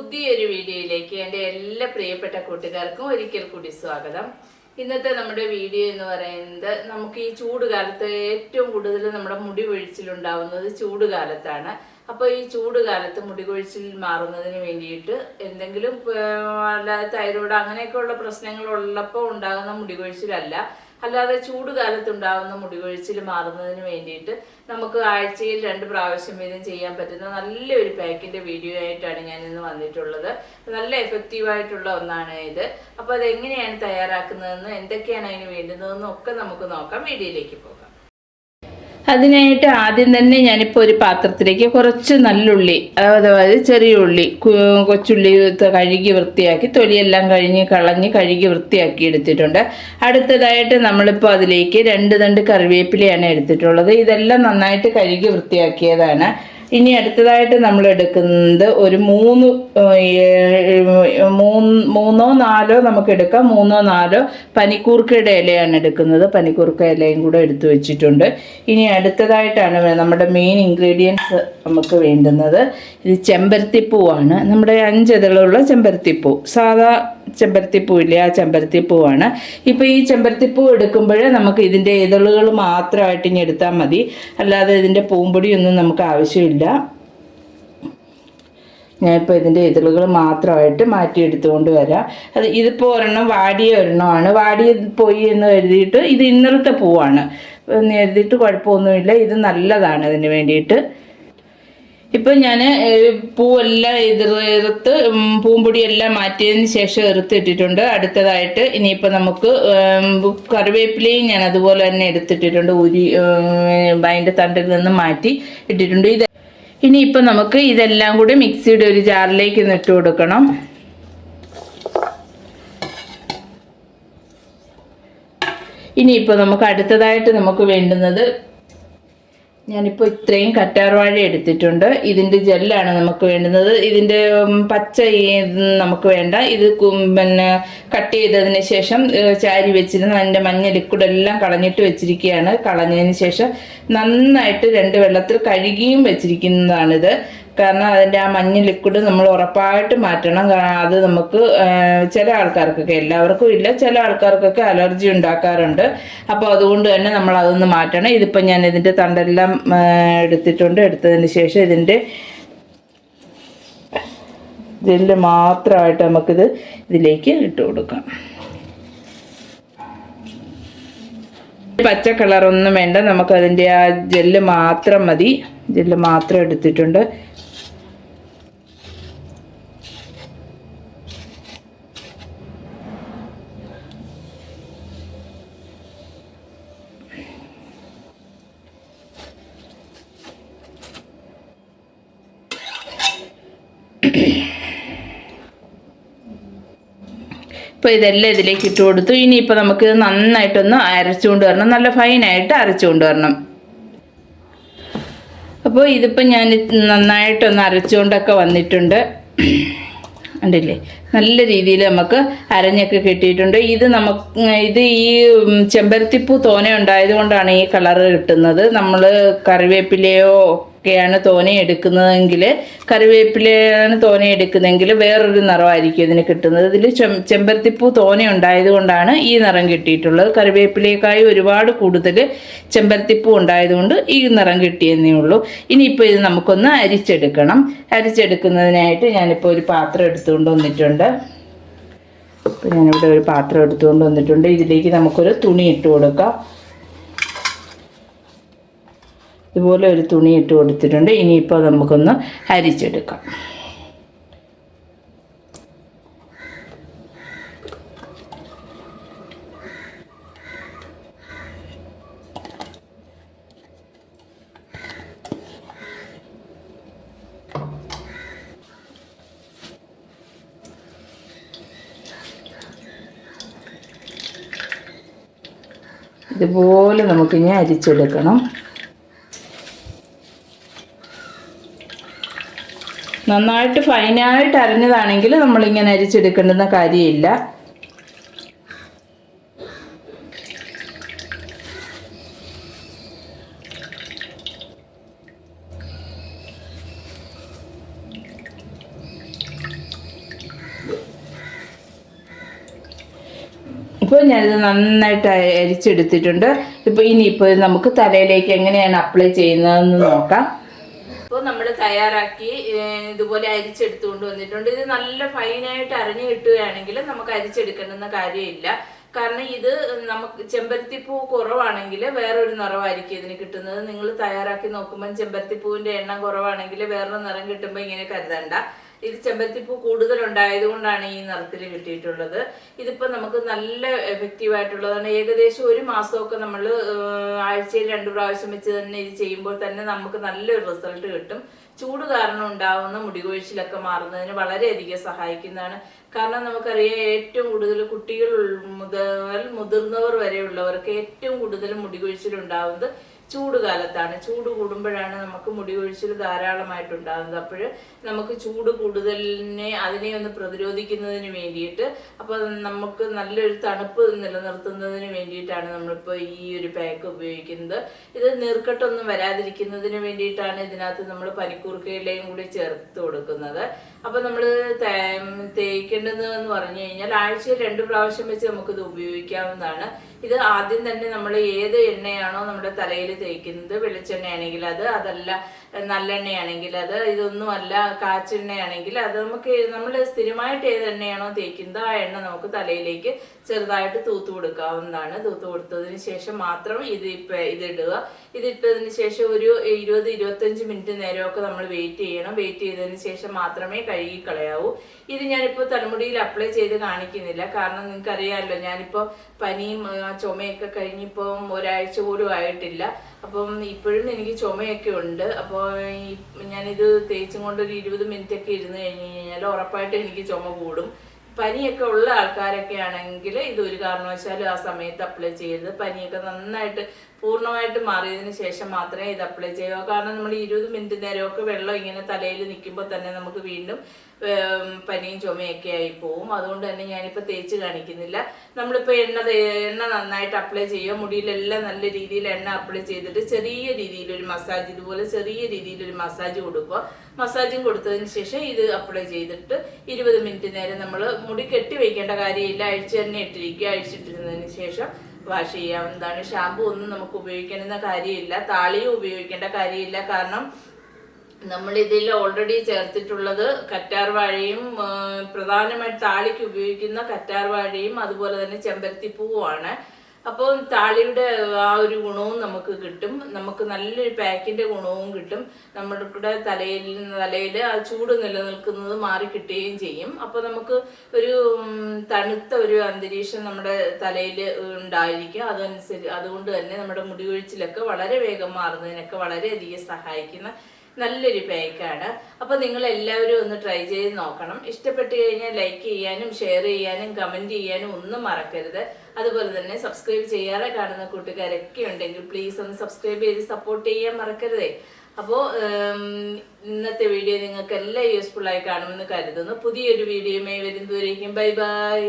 പുതിയൊരു വീഡിയോയിലേക്ക് എന്റെ എല്ലാ പ്രിയപ്പെട്ട കൂട്ടുകാർക്കും ഒരിക്കൽ കൂടി സ്വാഗതം. ഇന്നത്തെ നമ്മുടെ വീഡിയോ എന്ന് പറയുന്നത് നമുക്ക് ഈ ചൂട് കാലത്ത് ഏറ്റവും കൂടുതൽ നമ്മുടെ മുടി കൊഴിച്ചിലുണ്ടാവുന്നത് ചൂട് കാലത്താണ് അപ്പോൾ ഈ ചൂട് കാലത്ത് മുടി കൊഴിച്ചിൽ മാറുന്നതിന് വേണ്ടിയിട്ട് എന്തെങ്കിലും അല്ലാതെ തൈറോയ്ഡ് അങ്ങനെയൊക്കെയുള്ള പ്രശ്നങ്ങൾ ഉള്ളപ്പോൾ ഉണ്ടാകുന്ന മുടി കൊഴിച്ചിലല്ല. അല്ലാതെ ചൂട് കാലത്ത് ഉണ്ടാകുന്ന മുടി കൊഴിച്ചിൽ മാറുന്നതിന് വേണ്ടിയിട്ട് നമുക്ക് ആഴ്ചയിൽ രണ്ട് പ്രാവശ്യം വീതം ചെയ്യാൻ പറ്റുന്ന നല്ലൊരു പാക്കിന്റെ വീഡിയോ ആയിട്ടാണ് ഞാൻ ഇന്ന് വന്നിട്ടുള്ളത്. നല്ല എഫക്റ്റീവ് ആയിട്ടുള്ള ഒന്നാണ് ഇത്. അപ്പോൾ അത് എങ്ങനെയാണ് തയ്യാറാക്കുന്നതെന്നും എന്തൊക്കെയാണ് അതിന് വേണ്ടുന്നതെന്നും ഒക്കെ നമുക്ക് നോക്കാം. വീഡിയോയിലേക്ക് പോകാം. അതിനായിട്ട് ആദ്യം തന്നെ ഞാനിപ്പോൾ ഒരു പാത്രത്തിലേക്ക് കുറച്ച് നല്ലുള്ളി അതായത് ചെറിയ ഉള്ളി കൊച്ചുള്ളി കഴുകി വൃത്തിയാക്കി തൊലിയെല്ലാം കഴിഞ്ഞ് കളഞ്ഞ് കഴുകി വൃത്തിയാക്കി എടുത്തിട്ടുണ്ട്. അടുത്തതായിട്ട് നമ്മളിപ്പോൾ അതിലേക്ക് രണ്ട് രണ്ട് കറിവേപ്പിലയാണ് എടുത്തിട്ടുള്ളത്. ഇതെല്ലാം നന്നായിട്ട് കഴുകി വൃത്തിയാക്കിയതാണ്. ഇനി അടുത്തതായിട്ട് നമ്മൾ എടുക്കുന്നത് ഒരു മൂന്ന് മൂന്നോ നാലോ നമുക്ക് എടുക്കാം. മൂന്നോ നാലോ പനിക്കൂർക്കയുടെ ഇലയാണ് എടുക്കുന്നത്. പനിക്കൂർക്ക ഇലയും കൂടെ എടുത്തു വെച്ചിട്ടുണ്ട്. ഇനി അടുത്തതായിട്ടാണ് നമ്മുടെ മെയിൻ ഇൻഗ്രീഡിയൻസ് നമുക്ക് വേണ്ടുന്നത്. ഇത് ചെമ്പരത്തിപ്പൂവാണ്. നമ്മുടെ അഞ്ചിതളുള്ള ചെമ്പരത്തിപ്പൂ. സാധാ ചെമ്പരത്തിപ്പൂ ഇല്ലേ ആ ചെമ്പരത്തിപ്പൂവാണ്. ഇപ്പോൾ ഈ ചെമ്പരത്തിപ്പൂ എടുക്കുമ്പോൾ നമുക്ക് ഇതിന്റെ ഇതളുകൾ മാത്രമായിട്ട് ഇനി എടുത്താൽ മതി. അല്ലാതെ ഇതിന്റെ പൂമ്പൊടിയൊന്നും നമുക്ക് ആവശ്യമില്ല. ഞാനിപ്പോൾ ഇതിന്റെ ഇതളുകൾ മാത്രമായിട്ട് മാറ്റി എടുത്തുകൊണ്ട് വരാം. അത് ഇതിപ്പോൾ ഒരെണ്ണം വാടിയ ഒരെണ്ണമാണ്. വാടിയ പോയി എന്ന് കരുതിയിട്ട് ഇത് ഇന്നലത്തെ പൂവാണ്. എന്ന് കരുതിയിട്ട് കുഴപ്പമൊന്നുമില്ല. ഇത് നല്ലതാണ് ഇതിന് വേണ്ടിയിട്ട്. ഇപ്പം ഞാൻ പൂവെല്ലാം എതിർത്ത് പൂമ്പൊടിയെല്ലാം മാറ്റിയതിന് ശേഷം എറുത്തിട്ടിട്ടുണ്ട് അടുത്തതായിട്ട് ഇനിയിപ്പോൾ നമുക്ക് കറിവേപ്പിലയും ഞാൻ അതുപോലെ തന്നെ എടുത്തിട്ടിട്ടുണ്ട്. ഉരി അതിന്റെ തണ്ടിൽ നിന്ന് മാറ്റി ഇട്ടിട്ടുണ്ട്. ഇത് ഇനിയിപ്പോൾ നമുക്ക് ഇതെല്ലാം കൂടി മിക്സിയുടെ ഒരു ജാറിലേക്ക് ഇട്ട് കൊടുക്കണം. ഇനിയിപ്പോൾ നമുക്ക് അടുത്തതായിട്ട് നമുക്ക് വേണ്ടുന്നത് ഞാനിപ്പോൾ ഇത്രയും കറ്റാർവാഴ എടുത്തിട്ടുണ്ട്. ഇതിന്റെ ജെല്ലാണ് നമുക്ക് വേണ്ടുന്നത്. ഇതിന്റെ പച്ച നമുക്ക് വേണ്ട. ഇത് പിന്നെ കട്ട് ചെയ്തതിന് ശേഷം ചാരി വെച്ചിരുന്ന അതിന്റെ മഞ്ഞ ലിക്വിഡ് എല്ലാം കളഞ്ഞിട്ട് വെച്ചിരിക്കുകയാണ്. കളഞ്ഞതിന് ശേഷം നന്നായിട്ട് രണ്ട് വെള്ളത്തിൽ കഴുകിയും വെച്ചിരിക്കുന്നതാണിത്. കാരണം അതിന്റെ ആ മഞ്ഞ ലിക്വിഡ് നമ്മൾ ഉറപ്പായിട്ട് മാറ്റണം. കാരണം അത് നമുക്ക് ചില ആൾക്കാർക്കൊക്കെ എല്ലാവർക്കും ഇല്ല. ചില ആൾക്കാർക്കൊക്കെ അലർജി ഉണ്ടാക്കാറുണ്ട്. അപ്പോൾ അതുകൊണ്ട് തന്നെ നമ്മൾ അതൊന്ന് മാറ്റണം. ഇതിപ്പോൾ ഞാൻ ഇതിന്റെ തണ്ടെല്ലാം എടുത്തിട്ടുണ്ട്. എടുത്തതിന് ശേഷം ഇതിന്റെ ജെല്ല് മാത്രമായിട്ട് നമുക്കിത് ഇതിലേക്ക് ഇട്ട് കൊടുക്കാം. പച്ച കളറൊന്നും വേണ്ട. നമുക്കതിന്റെ ആ ജെല്ല് മാത്രം മതി. ജെല്ല് മാത്രം എടുത്തിട്ടുണ്ട്. ഇപ്പോൾ ഇതെല്ലാം ഇതിലേക്ക് ഇട്ട് കൊടുത്തു. ഇനിയിപ്പോൾ നമുക്ക് നന്നായിട്ടൊന്ന് അരച്ചുകൊണ്ട് വരണം. നല്ല ഫൈനായിട്ട് അരച്ചുകൊണ്ട് വരണം. അപ്പോൾ ഇതിപ്പോൾ ഞാൻ നന്നായിട്ടൊന്ന് അരച്ചുകൊണ്ടൊക്കെ വന്നിട്ടുണ്ട്. ഉണ്ടല്ലേ നല്ല രീതിയിൽ നമുക്ക് അരഞ്ഞൊക്കെ കിട്ടിയിട്ടുണ്ട്. ഇത് നമുക്ക് ഇത് ഈ ചെമ്പരത്തിപ്പൂ തോനെ ഉണ്ടായത് കൊണ്ടാണ് ഈ കളറ് കിട്ടുന്നത്. നമ്മൾ കറിവേപ്പിലയോ ഒക്കെയാണ് തോന എടുക്കുന്നതെങ്കിൽ കറിവേപ്പിലയാണ് തോന എടുക്കുന്നതെങ്കിൽ വേറൊരു നിറമായിരിക്കും ഇതിന് കിട്ടുന്നത്. ഇതിൽ ചെമ്പരത്തിപ്പൂ തോന ഉണ്ടായതുകൊണ്ടാണ് ഈ നിറം കിട്ടിയിട്ടുള്ളത്. കറിവേപ്പിലേക്കായി ഒരുപാട് കൂടുതൽ ചെമ്പരത്തിപ്പൂ ഉണ്ടായതുകൊണ്ട് ഈ നിറം കിട്ടിയെന്നേ ഉള്ളൂ. ഇനിയിപ്പോൾ ഇത് നമുക്കൊന്ന് അരിച്ചെടുക്കണം. അരിച്ചെടുക്കുന്നതിനായിട്ട് ഞാനിപ്പോൾ ഒരു പാത്രം എടുത്തുകൊണ്ട് വന്നിട്ടുണ്ട്. അപ്പോൾ ഞാനിവിടെ ഒരു പാത്രം എടുത്തുകൊണ്ട് വന്നിട്ടുണ്ട്. ഇതിലേക്ക് നമുക്കൊരു തുണി ഇട്ട് കൊടുക്കാം. ഇതുപോലെ ഒരു തുണി ഇട്ട് കൊടുത്തിട്ടുണ്ട്. ഇനിയിപ്പോൾ നമുക്കൊന്ന് അരിച്ചെടുക്കാം. ഇതുപോലെ നമുക്കിനി അരിച്ചെടുക്കണം. നന്നായിട്ട് ഫൈനായിട്ട് അരിഞ്ഞതാണെങ്കിൽ നമ്മളിങ്ങനെ അരിച്ചെടുക്കേണ്ടുന്ന കാര്യമില്ല. ഇപ്പോൾ ഞാനിത് നന്നായിട്ട് അരിച്ചെടുത്തിട്ടുണ്ട്. ഇപ്പോൾ ഇനിയിപ്പോൾ നമുക്ക് തലയിലേക്ക് എങ്ങനെയാണ് അപ്ലൈ ചെയ്യുന്നതെന്ന് നോക്കാം. തയ്യാറാക്കി ഇതുപോലെ അരിച്ചെടുത്തുകൊണ്ട് വന്നിട്ടുണ്ട്. ഇത് നല്ല ഫൈനായിട്ട് അരഞ്ഞു കിട്ടുകയാണെങ്കിൽ നമുക്ക് അരിച്ചെടുക്കണമെന്ന കാര്യമില്ല. കാരണം ഇത് നമുക്ക് ചെമ്പരത്തിപ്പൂ കുറവാണെങ്കിൽ വേറൊരു നിറമായിരിക്കും ഇതിന് കിട്ടുന്നത്. നിങ്ങൾ തയ്യാറാക്കി നോക്കുമ്പോൾ ചെമ്പരത്തിപ്പൂവിന്റെ എണ്ണം കുറവാണെങ്കിൽ വേറൊരു നിറം കിട്ടുമ്പോൾ ഇങ്ങനെ കരുതണ്ട. ഇത് ചെമ്പരത്തിപ്പൂ കൂടുതൽ ഉണ്ടായതുകൊണ്ടാണ് ഈ നിറത്തിൽ കിട്ടിയിട്ടുള്ളത്. ഇതിപ്പോ നമുക്ക് നല്ല എഫക്റ്റീവ് ആയിട്ടുള്ളതാണ്. ഏകദേശം ഒരു മാസമൊക്കെ നമ്മൾ ആഴ്ചയിൽ രണ്ടു പ്രാവശ്യം വെച്ച് തന്നെ ഇത് ചെയ്യുമ്പോൾ തന്നെ നമുക്ക് നല്ലൊരു റിസൾട്ട് കിട്ടും. ചൂട് കാരണം ഉണ്ടാവുന്ന മുടികൊഴിച്ചിലൊക്കെ മാറുന്നതിന് വളരെയധികം സഹായിക്കുന്നതാണ്. കാരണം നമുക്കറിയാം ഏറ്റവും കൂടുതൽ കുട്ടികൾ മുതൽ മുതിർന്നവർ വരെയുള്ളവർക്ക് ഏറ്റവും കൂടുതൽ മുടികൊഴിച്ചിൽ ഉണ്ടാവുന്നത് ചൂട് കാലത്താണ്. ചൂട് കൂടുമ്പോഴാണ് നമുക്ക് മുടികൊഴിച്ചിൽ ധാരാളമായിട്ട് ഉണ്ടാകുന്നത് അപ്പോൾ നമുക്ക് ചൂട് കൂടുതലിനെ അതിനെ ഒന്ന് പ്രതിരോധിക്കുന്നതിന് വേണ്ടിയിട്ട് അപ്പോൾ നമുക്ക് നല്ലൊരു തണുപ്പ് നിലനിർത്തുന്നതിന് വേണ്ടിയിട്ടാണ് നമ്മളിപ്പോൾ ഈ ഒരു പാക്ക് ഉപയോഗിക്കുന്നത്. ഇത് നീർക്കെട്ടൊന്നും വരാതിരിക്കുന്നതിന് വേണ്ടിയിട്ടാണ് ഇതിനകത്ത് നമ്മൾ പനിക്കൂർക്കയിലയും കൂടി ചേർത്ത് കൊടുക്കുന്നത്. അപ്പൊ നമ്മൾ തേക്കേണ്ടത് എന്ന് പറഞ്ഞു കഴിഞ്ഞാൽ ആഴ്ചയിൽ രണ്ട് പ്രാവശ്യം വെച്ച് നമുക്കിത് ഉപയോഗിക്കാവുന്നതാണ്. ഇത് ആദ്യം തന്നെ നമ്മൾ ഏത് എണ്ണയാണോ നമ്മുടെ തലയിൽ തേക്കുന്നത് വെളിച്ചെണ്ണയാണെങ്കിൽ അത് അതല്ല നല്ലെണ്ണയാണെങ്കിൽ അത് ഇതൊന്നുമല്ല കാച്ചെണ്ണയാണെങ്കിൽ അത് നമുക്ക് നമ്മൾ സ്ഥിരമായിട്ട് ഏത് എണ്ണയാണോ തേക്കുന്നത് ആ എണ്ണ നമുക്ക് തലയിലേക്ക് ചെറുതായിട്ട് തൂത്തു കൊടുക്കാവുന്നതാണ്. തൂത്തു കൊടുത്തതിന് ശേഷം മാത്രം ഇത് ഇപ്പം ഇതിടുക ഇതിട്ടതിന് ശേഷം ഒരു ഇരുപത് ഇരുപത്തഞ്ച് മിനിറ്റ് നേരമൊക്കെ നമ്മൾ വെയിറ്റ് ചെയ്യണം. വെയിറ്റ് ചെയ്തതിന് ശേഷം മാത്രമേ കഴുകി കളയാവൂ ഇത് ഞാനിപ്പോൾ തലമുടിയിൽ അപ്ലൈ ചെയ്ത് കാണിക്കുന്നില്ല. കാരണം നിങ്ങൾക്ക് അറിയാമല്ലോ ഞാനിപ്പോൾ പനിയും ചുമയൊക്കെ കഴിഞ്ഞിപ്പം ഒരാഴ്ച പോലും ആയിട്ടില്ല. അപ്പം ഇപ്പോഴും എനിക്ക് ചുമയൊക്കെ ഉണ്ട്. അപ്പോൾ ഞാനിത് തേച്ചും കൊണ്ട് ഒരു ഇരുപത് മിനിറ്റ് ഒക്കെ ഇരുന്ന് കഴിഞ്ഞ് കഴിഞ്ഞാൽ ഉറപ്പായിട്ടും എനിക്ക് ചുമ കൂടും. പനിയൊക്കെ ഉള്ള ആൾക്കാരൊക്കെ ആണെങ്കിൽ ഇത് ഒരു കാരണവശാലും ആ സമയത്ത് അപ്ലൈ ചെയ്യരുത്. പനിയൊക്കെ നന്നായിട്ട് പൂർണമായിട്ട് മാറിയതിന് ശേഷം മാത്രമേ ഇത് അപ്ലൈ ചെയ്യുക കാരണം നമ്മൾ ഇരുപത് മിനിറ്റ് നേരമൊക്കെ വെള്ളം ഇങ്ങനെ തലയിൽ നിൽക്കുമ്പോൾ തന്നെ നമുക്ക് വീണ്ടും പനിയും ചുമയൊക്കെ ആയി പോവും. അതുകൊണ്ട് തന്നെ ഞാനിപ്പോൾ തേച്ച് കാണിക്കുന്നില്ല. നമ്മളിപ്പോൾ എണ്ണ എണ്ണ നന്നായിട്ട് അപ്ലൈ ചെയ്യുക മുടിയിലെല്ലാം നല്ല രീതിയിൽ എണ്ണ അപ്ലൈ ചെയ്തിട്ട് ചെറിയ രീതിയിലൊരു മസാജ് ഇതുപോലെ ചെറിയ രീതിയിലൊരു മസാജ് കൊടുക്കുക. മസാജും കൊടുത്തതിന് ശേഷം ഇത് അപ്ലൈ ചെയ്തിട്ട് ഇരുപത് മിനിറ്റ് നേരം നമ്മൾ മുടി കെട്ടി വയ്ക്കേണ്ട കാര്യമില്ല. അഴിച്ച് തന്നെ ഇട്ടിരിക്കുക. അഴിച്ചിട്ടിരുന്നതിന് ശേഷം വാഷ് ചെയ്യാവുന്നതാണ് ഷാമ്പു ഒന്നും നമുക്ക് ഉപയോഗിക്കണമെന്ന കാര്യമില്ല. താളിയും ഉപയോഗിക്കേണ്ട കാര്യമില്ല. കാരണം നമ്മൾ ഇതിൽ ഓൾറെഡി ചേർത്തിട്ടുള്ളത് കറ്റാർ വാഴയും പ്രധാനമായിട്ട് താളിക്ക് ഉപയോഗിക്കുന്ന കറ്റാർ വാഴയും അതുപോലെ തന്നെ ചെമ്പരത്തിപ്പൂവുമാണ്. അപ്പോൾ താളിയുടെ ആ ഒരു ഗുണവും നമുക്ക് കിട്ടും. നമുക്ക് നല്ലൊരു പാക്കിന്റെ ഗുണവും കിട്ടും. നമ്മുടെ കൂടെ തലയിൽ തലയിൽ ആ ചൂട് നിലനിൽക്കുന്നത് മാറി കിട്ടുകയും ചെയ്യും. അപ്പോൾ നമുക്ക് ഒരു തണുത്ത ഒരു അന്തരീക്ഷം നമ്മുടെ തലയിൽ ഉണ്ടായിരിക്കും. അതനുസരിച്ച് അതുകൊണ്ട് തന്നെ നമ്മുടെ മുടി കൊഴിച്ചിലൊക്കെ വളരെ വേഗം മാറുന്നതിനൊക്കെ വളരെയധികം സഹായിക്കുന്ന നല്ലൊരു പാക്കാണ്. അപ്പോൾ നിങ്ങൾ എല്ലാവരും ഒന്ന് ട്രൈ ചെയ്ത് നോക്കണം. ഇഷ്ടപ്പെട്ട് കഴിഞ്ഞാൽ ലൈക്ക് ചെയ്യാനും ഷെയർ ചെയ്യാനും കമന്റ് ചെയ്യാനും ഒന്നും മറക്കരുത്. അതുപോലെ തന്നെ സബ്സ്ക്രൈബ് ചെയ്യാതെ കാണുന്ന കൂട്ടുകാരൊക്കെ ഉണ്ടെങ്കിൽ പ്ലീസ് ഒന്ന് സബ്സ്ക്രൈബ് ചെയ്ത് സപ്പോർട്ട് ചെയ്യാൻ മറക്കരുതേ. അപ്പോൾ ഇന്നത്തെ വീഡിയോ നിങ്ങൾക്ക് എല്ലാം യൂസ്ഫുൾ ആയി കാണുമെന്ന് കരുതുന്നു. പുതിയൊരു വീഡിയോയുമായി വരുന്നതുവരേക്കും. Bye bye